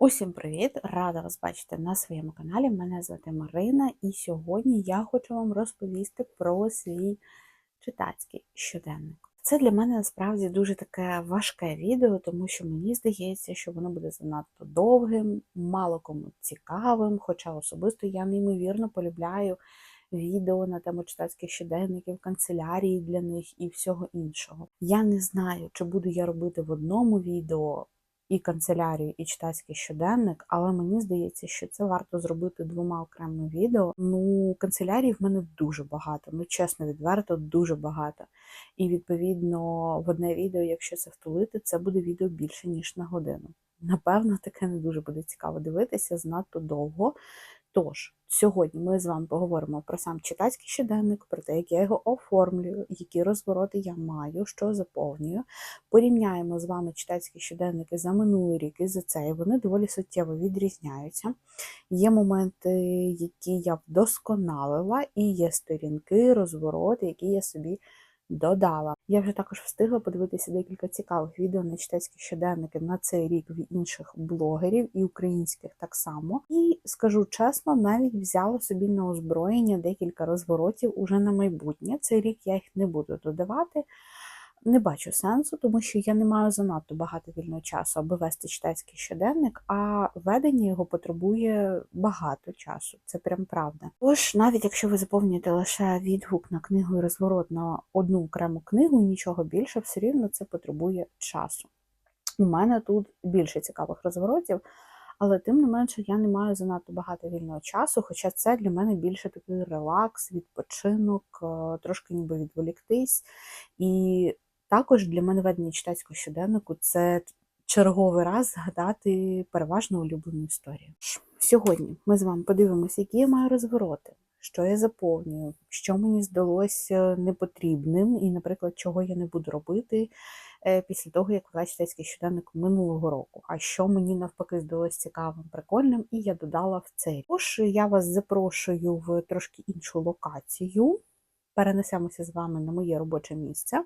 Усім привіт! Рада вас бачити на своєму каналі. Мене звати Марина, і сьогодні я хочу вам розповісти про свій читацький щоденник. Це для мене насправді дуже таке важке відео, тому що мені здається, що воно буде занадто довгим, мало кому цікавим, хоча особисто я неймовірно полюбляю відео на тему читацьких щоденників, канцелярії для них і всього іншого. Я не знаю, чи буду я робити в одному відео і канцелярію, і читацький щоденник, але мені здається, що це варто зробити двома окремими відео. Ну, канцелярії в мене дуже багато, ну чесно, відверто, дуже багато. І відповідно в одне відео, якщо це втулити, це буде відео більше ніж на годину. Напевно, таке не дуже буде цікаво дивитися занадто довго. Тож, сьогодні ми з вами поговоримо про сам читацький щоденник, про те, як я його оформлюю, які розвороти я маю, що заповнюю. Порівняємо з вами читацькі щоденники за минулий рік і за цей. Вони доволі суттєво відрізняються. Є моменти, які я вдосконалила, і є сторінки, розвороти, які я собі додала. Я вже також встигла подивитися декілька цікавих відео на читацькі щоденники на цей рік в інших блогерів і українських так само. І скажу чесно, навіть взяла собі на озброєння декілька розворотів уже на майбутнє. Цей рік я їх не буду додавати. Не бачу сенсу, тому що я не маю занадто багато вільного часу, аби вести читацький щоденник, а ведення його потребує багато часу. Це прям правда. Тож, навіть якщо ви заповнюєте лише відгук на книгу і розворот на одну окрему книгу нічого більше, все рівно це потребує часу. У мене тут більше цікавих розворотів, але тим не менше я не маю занадто багато вільного часу, хоча це для мене більше такий релакс, відпочинок, е, трошки ніби відволіктись. І також для мене ведення читацького щоденнику це черговий раз згадати переважно улюблену історію. Сьогодні ми з вами подивимося, які я маю розвороти, що я заповнюю, що мені здалося непотрібним, і, наприклад, чого я не буду робити е, після того, як вела читацький щоденник минулого року. А що мені навпаки здалося цікавим, прикольним, і я додала в цей. Тож я вас запрошую в трошки іншу локацію перенесемося з вами на моє робоче місце,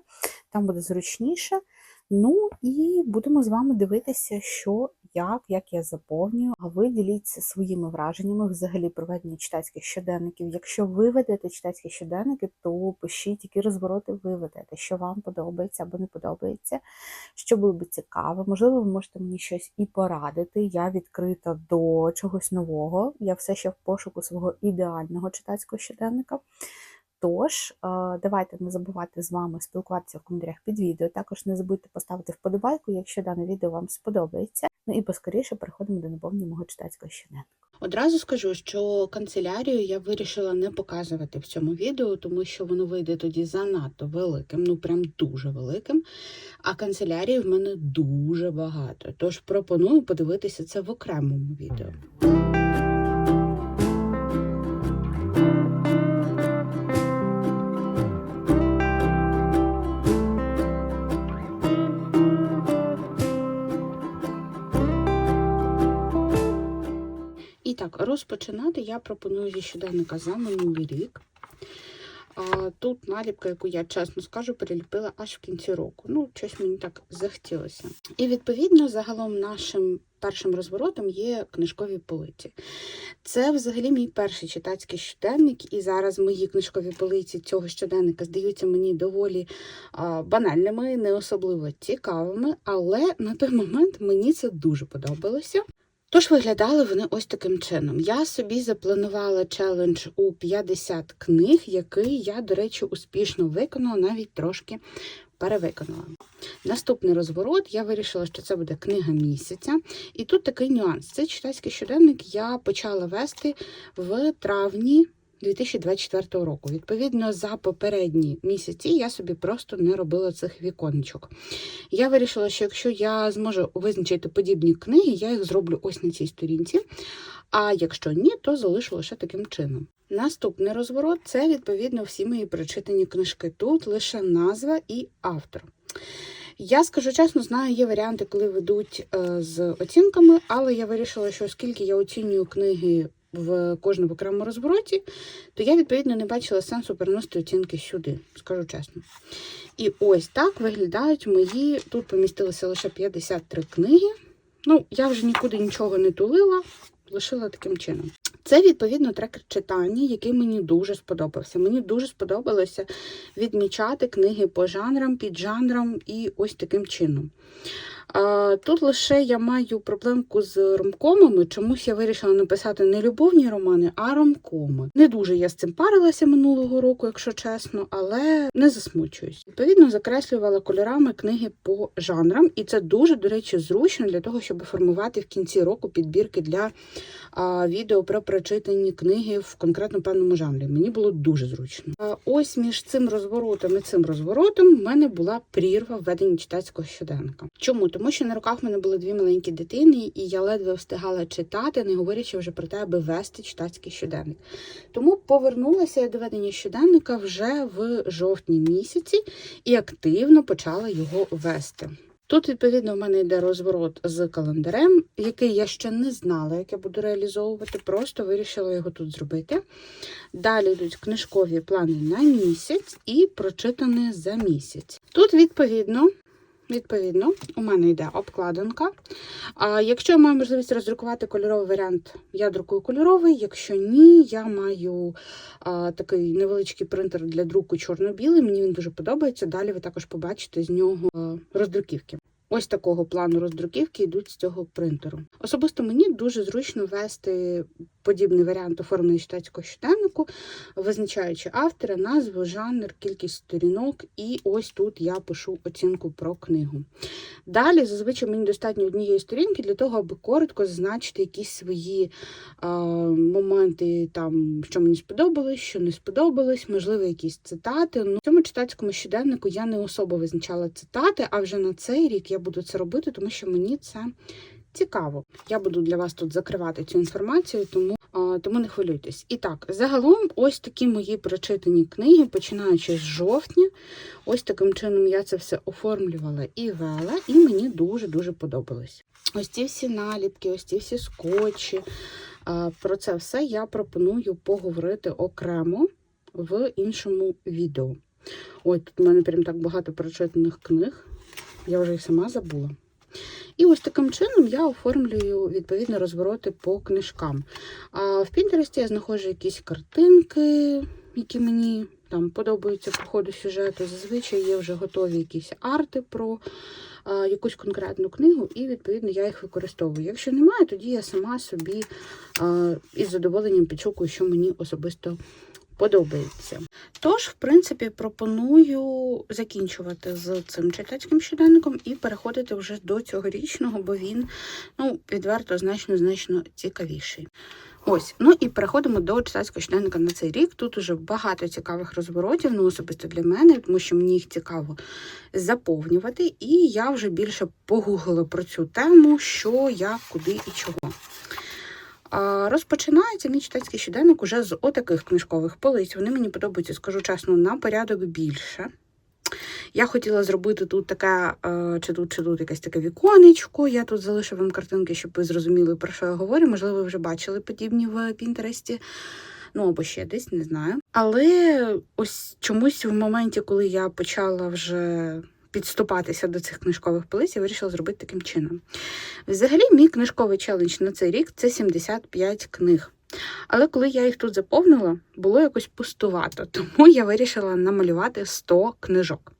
там буде зручніше. Ну і будемо з вами дивитися, що, як, як я заповнюю. А ви діліться своїми враженнями взагалі проведення читацьких щоденників. Якщо ви ведете читацькі щоденники, то пишіть, які розвороти ви ведете, що вам подобається або не подобається, що було би цікаво. Можливо, ви можете мені щось і порадити. Я відкрита до чогось нового. Я все ще в пошуку свого ідеального читацького щоденника. Тож, е, давайте не забувати з вами спілкуватися в коментарях під відео. Також не забудьте поставити вподобайку, якщо дане відео вам сподобається. Ну і поскоріше переходимо до наповнення мого читацького щоденника. Одразу скажу, що канцелярію я вирішила не показувати в цьому відео, тому що воно вийде тоді занадто великим, ну прям дуже великим. А канцелярії в мене дуже багато. Тож пропоную подивитися це в окремому відео. Розпочинати я пропоную зі щоденника за минулий рік. Тут наліпка, яку я чесно скажу, переліпила аж в кінці року. Ну, щось мені так захотілося. І відповідно, загалом нашим першим розворотом є книжкові полиці. Це взагалі мій перший читацький щоденник, і зараз мої книжкові полиці цього щоденника здаються мені доволі банальними, не особливо цікавими, але на той момент мені це дуже подобалося. Тож виглядали вони ось таким чином. Я собі запланувала челендж у 50 книг, який я, до речі, успішно виконала, навіть трошки перевиконала. Наступний розворот я вирішила, що це буде книга місяця. І тут такий нюанс. Цей читацький щоденник я почала вести в травні. 2024 року. Відповідно, за попередні місяці я собі просто не робила цих віконечок. Я вирішила, що якщо я зможу визначити подібні книги, я їх зроблю ось на цій сторінці. А якщо ні, то залишу лише таким чином. Наступний розворот це, відповідно, всі мої прочитані книжки. Тут лише назва і автор. Я скажу чесно, знаю, є варіанти, коли ведуть е, з оцінками, але я вирішила, що оскільки я оцінюю книги в кожному окремому розвороті, то я, відповідно, не бачила сенсу переносити оцінки сюди, скажу чесно. І ось так виглядають мої. Тут помістилося лише 53 книги. Ну, я вже нікуди нічого не тулила, лишила таким чином. Це, відповідно, трекер читання, який мені дуже сподобався. Мені дуже сподобалося відмічати книги по жанрам, під жанрам і ось таким чином. Тут лише я маю проблемку з ромкомами. Чомусь я вирішила написати не любовні романи, а ромкоми. Не дуже я з цим парилася минулого року, якщо чесно, але не засмучуюсь. Відповідно, закреслювала кольорами книги по жанрам, і це дуже, до речі, зручно для того, щоб формувати в кінці року підбірки для а, відео про прочитані книги в конкретно певному жанрі. Мені було дуже зручно. А, ось між цим розворотом і цим розворотом в мене була прірва введення читацького щоденника. Чому? Тому що на руках в мене були дві маленькі дитини, і я ледве встигала читати, не говорячи вже про те, аби вести читацький щоденник. Тому повернулася я до ведення щоденника вже в жовтні місяці і активно почала його вести. Тут, відповідно, в мене йде розворот з календарем, який я ще не знала, як я буду реалізовувати, просто вирішила його тут зробити. Далі йдуть книжкові плани на місяць і прочитане за місяць. Тут, відповідно, Відповідно, у мене йде обкладинка. А якщо я маю можливість роздрукувати кольоровий варіант, я друкую кольоровий. Якщо ні, я маю а, такий невеличкий принтер для друку чорно-білий. Мені він дуже подобається. Далі ви також побачите з нього роздруківки. Ось такого плану роздруківки йдуть з цього принтеру. Особисто мені дуже зручно вести подібний варіант оформлення читацького щоденнику, визначаючи автора, назву, жанр, кількість сторінок, і ось тут я пишу оцінку про книгу. Далі, зазвичай, мені достатньо однієї сторінки для того, аби коротко зазначити якісь свої а, моменти, там, що мені сподобалось, що не сподобалось, можливо, якісь цитати. Ну, в цьому читацькому щоденнику я не особо визначала цитати, а вже на цей рік я буду це робити, тому що мені це цікаво. Я буду для вас тут закривати цю інформацію, тому, тому не хвилюйтесь. І так, загалом, ось такі мої прочитані книги, починаючи з жовтня. Ось таким чином я це все оформлювала і вела, і мені дуже-дуже подобалось. Ось ці всі наліпки, ось ці всі скотчі. Про це все я пропоную поговорити окремо в іншому відео. Ой, тут в мене прям так багато прочитаних книг. Я вже їх сама забула. І ось таким чином я оформлюю відповідно розвороти по книжкам. А в Пінтересті я знаходжу якісь картинки, які мені там подобаються по ходу сюжету. Зазвичай є вже готові якісь арти про а, якусь конкретну книгу, і відповідно я їх використовую. Якщо немає, тоді я сама собі а, із задоволенням підшукую, що мені особисто подобається. Тож, в принципі, пропоную закінчувати з цим читацьким щоденником і переходити вже до цьогорічного, бо він, ну, відверто, значно значно цікавіший. Ось, ну і переходимо до читацького щоденника на цей рік. Тут уже багато цікавих розворотів, ну особисто для мене, тому що мені їх цікаво заповнювати. І я вже більше погуглила про цю тему, що, як, куди і чого. Розпочинається мій читацький щоденник уже з отаких книжкових полиць. Вони мені подобаються, скажу чесно, на порядок більше. Я хотіла зробити тут таке, е, чи тут, чи тут якесь таке віконечко. Я тут залишу вам картинки, щоб ви зрозуміли, про що я говорю. Можливо, ви вже бачили подібні в Пінтересті. Ну, або ще десь, не знаю. Але ось чомусь в моменті, коли я почала вже підступатися до цих книжкових полиць, я вирішила зробити таким чином. Взагалі, мій книжковий челендж на цей рік це 75 книг. Але коли я їх тут заповнила, було якось пустувато, тому я вирішила намалювати 100 книжок.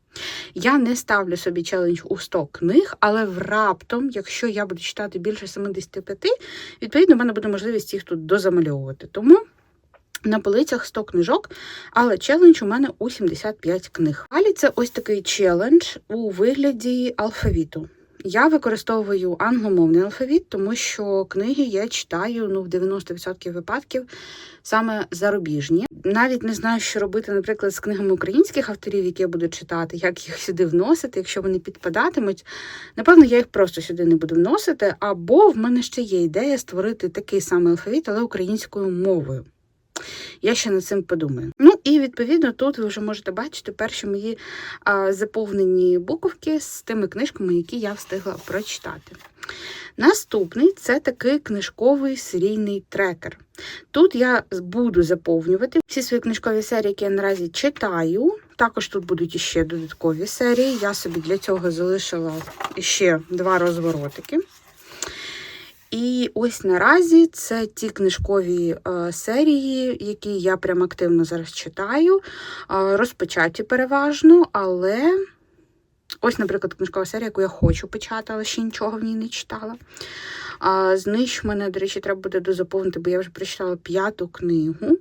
Я не ставлю собі челендж у 100 книг, але раптом, якщо я буду читати більше 75, відповідно, в мене буде можливість їх тут дозамальовувати. Тому на полицях 100 книжок, але челендж у мене у 75 книг. Далі це ось такий челендж у вигляді алфавіту. Я використовую англомовний алфавіт, тому що книги я читаю ну, в 90% випадків саме зарубіжні. Навіть не знаю, що робити, наприклад, з книгами українських авторів, які я буду читати, як їх сюди вносити, якщо вони підпадатимуть. Напевно, я їх просто сюди не буду вносити, або в мене ще є ідея створити такий самий алфавіт, але українською мовою. Я ще над цим подумаю. Ну і відповідно тут ви вже можете бачити перші мої а, заповнені буковки з тими книжками, які я встигла прочитати. Наступний це такий книжковий серійний трекер. Тут я буду заповнювати всі свої книжкові серії, які я наразі читаю. Також тут будуть іще додаткові серії. Я собі для цього залишила ще два розворотики. І ось наразі це ті книжкові е, серії, які я прям активно зараз читаю, е, розпочаті переважно, але ось, наприклад, книжкова серія, яку я хочу почати, але ще нічого в ній не читала. Знищ мене, до речі, треба буде дозаповнити, бо я вже прочитала п'яту книгу.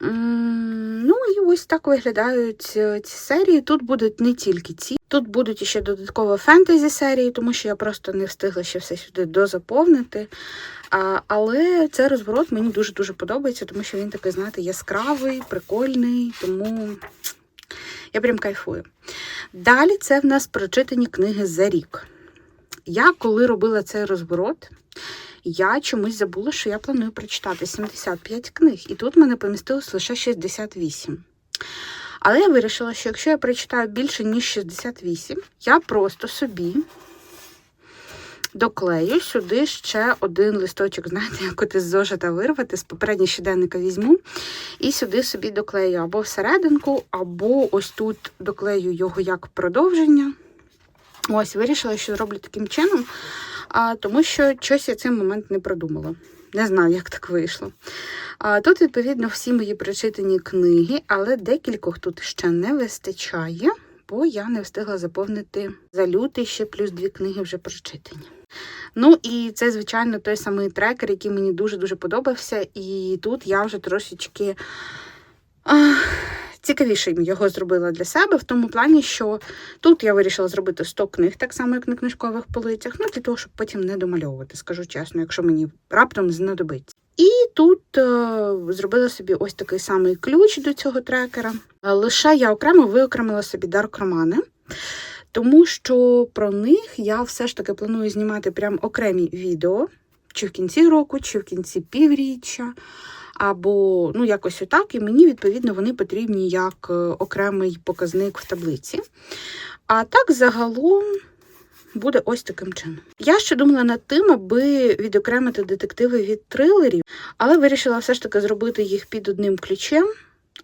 Ну і ось так виглядають е, ці серії. Тут будуть не тільки ці, тут будуть ще додатково фентезі серії, тому що я просто не встигла ще все сюди дозаповнити. А, але цей розворот мені дуже-дуже подобається, тому що він такий, знаєте, яскравий, прикольний, тому я прям кайфую. Далі це в нас прочитані книги за рік. Я коли робила цей розворот, я чомусь забула, що я планую прочитати 75 книг, і тут мене помістилось лише 68. Але я вирішила, що якщо я прочитаю більше, ніж 68, я просто собі доклею сюди ще один листочок, знаєте, як от із зошита вирвати, з попереднього щоденника візьму, і сюди собі доклею або всерединку, або ось тут доклею його як продовження. Ось, вирішила, що зроблю таким чином, а, тому що щось я цей момент не продумала. Не знаю, як так вийшло. А, тут, відповідно, всі мої прочитані книги, але декількох тут ще не вистачає, бо я не встигла заповнити за лютий ще плюс дві книги вже прочитані. Ну і це, звичайно, той самий трекер, який мені дуже-дуже подобався. І тут я вже трошечки а, цікавішим його зробила для себе, в тому плані, що тут я вирішила зробити 100 книг, так само, як на книжкових полицях, ну, для того, щоб потім не домальовувати, скажу чесно, якщо мені раптом знадобиться. І тут е, зробила собі ось такий самий ключ до цього трекера. Лише я окремо виокремила собі дарк романи. Тому що про них я все ж таки планую знімати прям окремі відео, чи в кінці року, чи в кінці півріччя, або ну якось отак, і мені, відповідно, вони потрібні як е, окремий показник в таблиці. А так загалом буде ось таким чином. Я ще думала над тим, аби відокремити детективи від трилерів, але вирішила все ж таки зробити їх під одним ключем.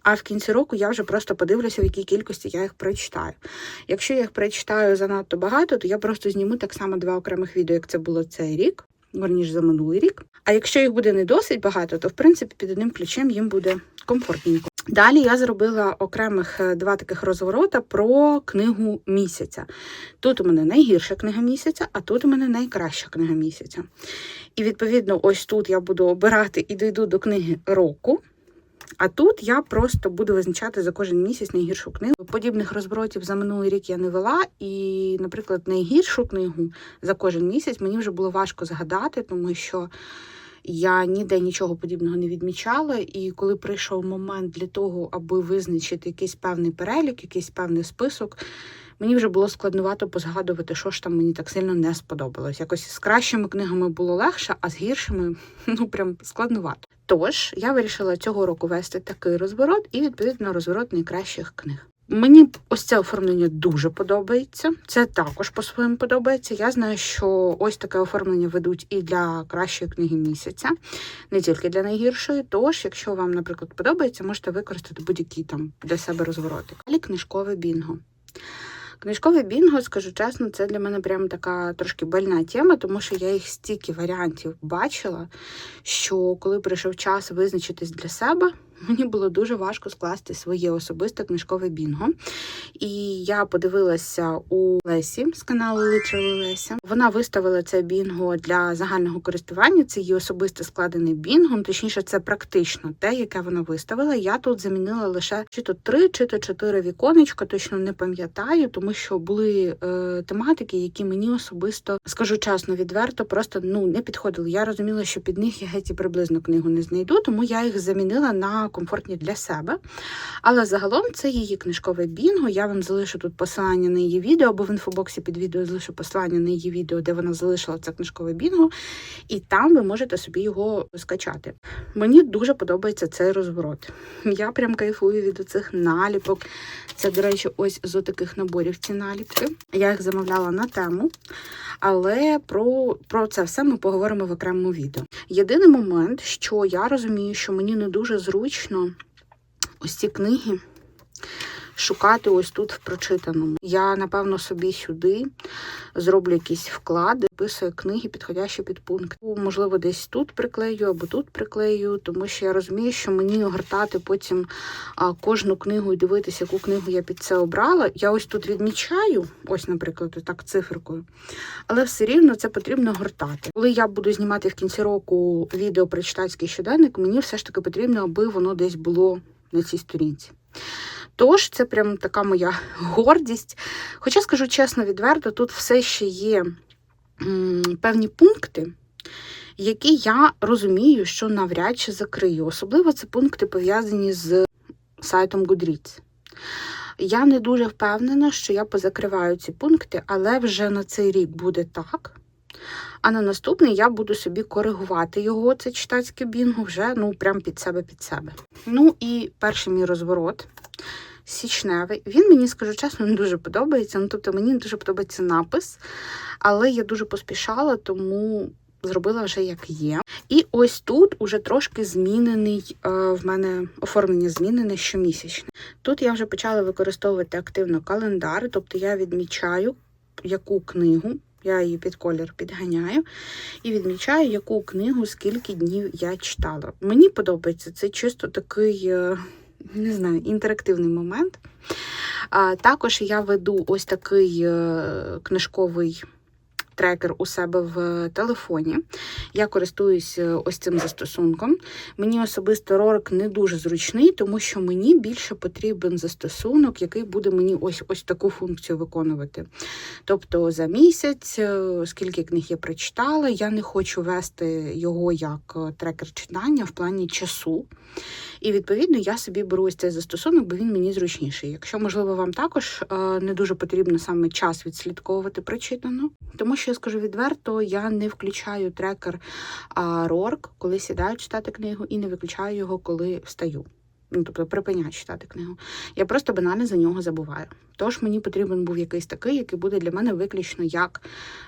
А в кінці року я вже просто подивлюся, в якій кількості я їх прочитаю. Якщо я їх прочитаю занадто багато, то я просто зніму так само два окремих відео, як це було цей рік, верніше за минулий рік. А якщо їх буде не досить багато, то в принципі під одним ключем їм буде комфортненько. Далі я зробила окремих е, два таких розворота про книгу місяця. Тут у мене найгірша книга місяця, а тут у мене найкраща книга місяця. І відповідно, ось тут я буду обирати і дійду до книги року. А тут я просто буду визначати за кожен місяць найгіршу книгу. Подібних розворотів за минулий рік я не вела, і, наприклад, найгіршу книгу за кожен місяць мені вже було важко згадати, тому що я ніде нічого подібного не відмічала. І коли прийшов момент для того, аби визначити якийсь певний перелік, якийсь певний список, мені вже було складновато позгадувати, що ж там мені так сильно не сподобалось. Якось з кращими книгами було легше, а з гіршими ну прям складновато. Тож я вирішила цього року вести такий розворот і відповідно розворот найкращих книг. Мені ось це оформлення дуже подобається. Це також по-своєму подобається. Я знаю, що ось таке оформлення ведуть і для кращої книги місяця, не тільки для найгіршої. Тож, якщо вам, наприклад, подобається, можете використати будь-які там для себе розвороти. Далі книжкове бінго. Книжкове бінго, скажу чесно, це для мене прям така трошки больна тема, тому що я їх стільки варіантів бачила, що коли прийшов час визначитись для себе, мені було дуже важко скласти своє особисте книжкове бінго. І я подивилася у Лесі з каналу Literally Леся. Вона виставила це бінго для загального користування. Це її особисте складене бінго. ну, Точніше, це практично те, яке вона виставила. Я тут замінила лише чи то три, чи то чотири віконечка, точно не пам'ятаю, тому що були е, тематики, які мені особисто скажу чесно, відверто, просто ну не підходили. Я розуміла, що під них я геть і приблизно книгу не знайду, тому я їх замінила на комфортні для себе. Але загалом це її книжкове бінго. Я вам залишу тут посилання на її відео, або в інфобоксі під відео залишу посилання на її відео, де вона залишила це книжкове бінго, і там ви можете собі його скачати. Мені дуже подобається цей розворот. Я прям кайфую від цих наліпок. Це, до речі, ось з таких наборів ці наліпки. Я їх замовляла на тему, але про, про це все ми поговоримо в окремому відео. Єдиний момент, що я розумію, що мені не дуже зручно ось ці книги шукати ось тут в прочитаному. Я, напевно, собі сюди зроблю якісь вклади, писую книги, підходящі під пункт. Можливо, десь тут приклею або тут приклею, тому що я розумію, що мені огортати потім кожну книгу і дивитися, яку книгу я під це обрала. Я ось тут відмічаю, ось, наприклад, так циферкою, але все рівно це потрібно гортати. Коли я буду знімати в кінці року відео про читацький щоденник, мені все ж таки потрібно, аби воно десь було на цій сторінці. Тож, це прям така моя гордість. Хоча, скажу чесно, відверто, тут все ще є певні пункти, які я розумію, що навряд чи закрию. Особливо це пункти пов'язані з сайтом Goodreads. Я не дуже впевнена, що я позакриваю ці пункти, але вже на цей рік буде так. А на наступний я буду собі коригувати його, це читацьке бінго, вже ну, прям під себе під себе. Ну і перший мій розворот січневий. Він мені, скажу чесно, не дуже подобається. Ну, тобто мені не дуже подобається напис, але я дуже поспішала, тому зробила вже як є. І ось тут уже трошки змінений е, в мене оформлення змінене щомісячне. Тут я вже почала використовувати активно календар, тобто я відмічаю, яку книгу. Я її під колір підганяю і відмічаю, яку книгу, скільки днів я читала. Мені подобається це чисто такий, е, не знаю, інтерактивний момент. Також я веду ось такий е, книжковий трекер у себе в телефоні. Я користуюсь е, ось цим застосунком. Мені особисто рорик не дуже зручний, тому що мені більше потрібен застосунок, який буде мені ось ось таку функцію виконувати. Тобто за місяць, е, скільки книг я прочитала, я не хочу вести його як е, трекер читання в плані часу. І відповідно я собі беру ось цей застосунок, бо він мені зручніший. Якщо, можливо, вам також не дуже потрібно саме час відслідковувати прочитано, тому що я скажу відверто, я не включаю трекер Рорк, коли сідаю читати книгу, і не виключаю його, коли встаю. Ну, тобто припиняю читати книгу. Я просто банально за нього забуваю. Тож мені потрібен був якийсь такий, який буде для мене виключно як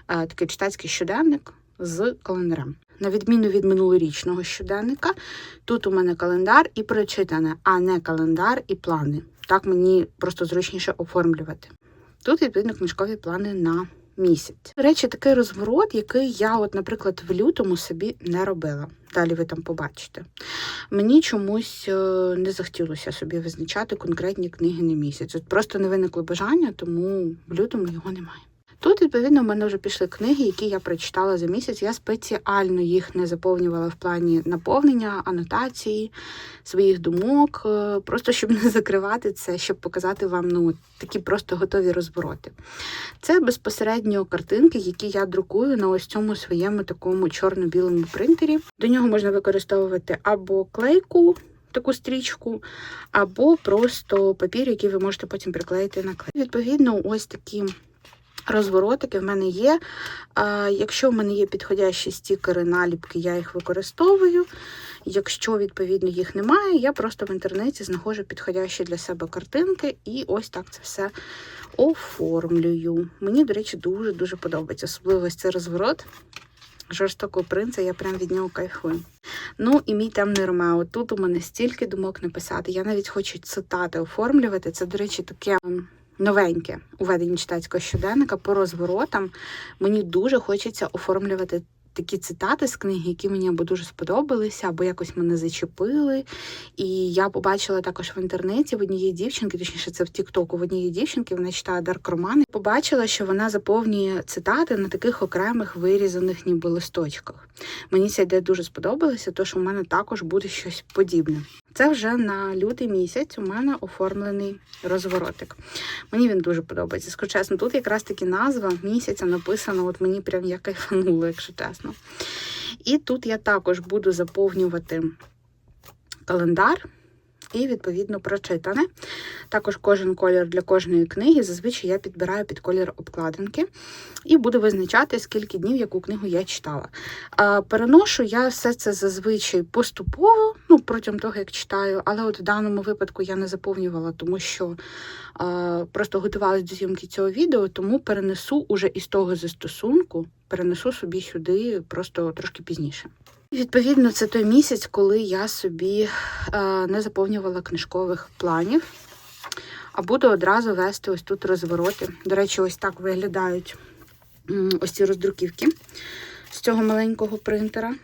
е, такий читацький щоденник з календарем. На відміну від минулорічного щоденника, тут у мене календар і прочитане, а не календар і плани. Так мені просто зручніше оформлювати. Тут, відповідно, книжкові плани на місяць. До речі, такий розворот, який я, от, наприклад, в лютому собі не робила. Далі ви там побачите. Мені чомусь е, не захотілося собі визначати конкретні книги на місяць. От просто не виникло бажання, тому в лютому його немає. Тут, відповідно, в мене вже пішли книги, які я прочитала за місяць. Я спеціально їх не заповнювала в плані наповнення, анотації, своїх думок, е, просто щоб не закривати це, щоб показати вам ну, такі просто готові розвороти. Це безпосередньо картинки, які я друкую на ось цьому своєму такому чорно-білому принтері. До нього можна використовувати або клейку. Таку стрічку, або просто папір, який ви можете потім приклеїти на клей. Відповідно, ось такі розворотики в мене є. Якщо в мене є підходящі стікери, наліпки, я їх використовую. Якщо, відповідно, їх немає, я просто в інтернеті знаходжу підходящі для себе картинки і ось так це все оформлюю. Мені, до речі, дуже-дуже подобається. Особливо ось цей розворот жорстокого принца, я прям від нього кайфую. Ну і мій темний Ромео. Тут у мене стільки думок написати. Я навіть хочу цитати оформлювати. Це, до речі, таке новеньке у читацького щоденника по розворотам. Мені дуже хочеться оформлювати такі цитати з книги, які мені або дуже сподобалися, або якось мене зачепили. І я побачила також в інтернеті в однієї дівчинки, точніше, це в Тіктоку, в однієї дівчинки, вона читає дарк романи. Побачила, що вона заповнює цитати на таких окремих вирізаних ніби листочках. Мені ця ідея дуже сподобалася, тож у мене також буде щось подібне. Це вже на лютий місяць у мене оформлений розворотик. Мені він дуже подобається. Скажу чесно, тут якраз таки назва місяця написана, от мені прям я кайфанула, якщо чесно. І тут я також буду заповнювати календар і, відповідно, прочитане. Також кожен колір для кожної книги. Зазвичай я підбираю під колір обкладинки і буду визначати, скільки днів яку книгу я читала. Переношу я все це зазвичай поступово, ну, протягом того, як читаю, але от в даному випадку я не заповнювала, тому що просто готувалася до зйомки цього відео, тому перенесу уже із того застосунку, перенесу собі сюди просто трошки пізніше. Відповідно, це той місяць, коли я собі е, не заповнювала книжкових планів. а буду одразу вести ось тут розвороти. До речі, ось так виглядають ось ці роздруківки з цього маленького принтера.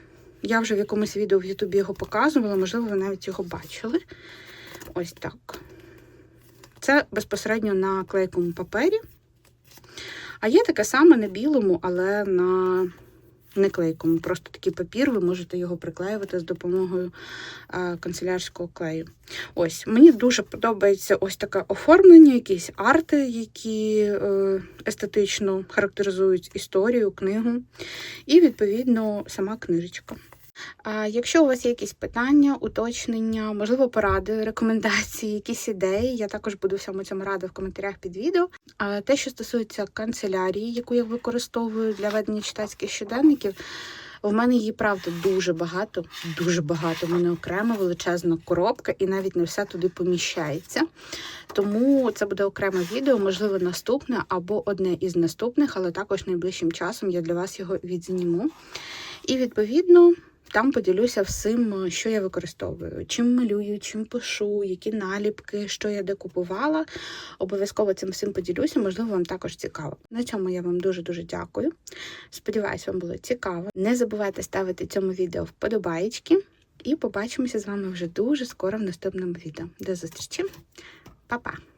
Я вже в якомусь відео в Ютубі його показувала, можливо, ви навіть його бачили. Ось так. Це безпосередньо на клейкому папері. А є таке саме на білому, але на не клейкому. Просто такий папір, ви можете його приклеювати з допомогою канцелярського клею. Ось, мені дуже подобається ось таке оформлення, якісь арти, які е, естетично характеризують історію, книгу, і, відповідно, сама книжечка. Якщо у вас є якісь питання, уточнення, можливо, поради, рекомендації, якісь ідеї, я також буду всьому цьому рада в коментарях під відео. А те, що стосується канцелярії, яку я використовую для ведення читацьких щоденників, в мене її правда дуже багато, дуже багато. У мене окрема величезна коробка, і навіть не все туди поміщається. Тому це буде окреме відео, можливо, наступне або одне із наступних, але також найближчим часом я для вас його відзніму. І відповідно. Там поділюся всім, що я використовую, чим малюю, чим пишу, які наліпки, що я де купувала. Обов'язково цим всім поділюся, можливо, вам також цікаво. На цьому я вам дуже-дуже дякую. Сподіваюсь, вам було цікаво. Не забувайте ставити цьому відео вподобаєчки. І побачимося з вами вже дуже скоро в наступному відео. До зустрічі, Па-па!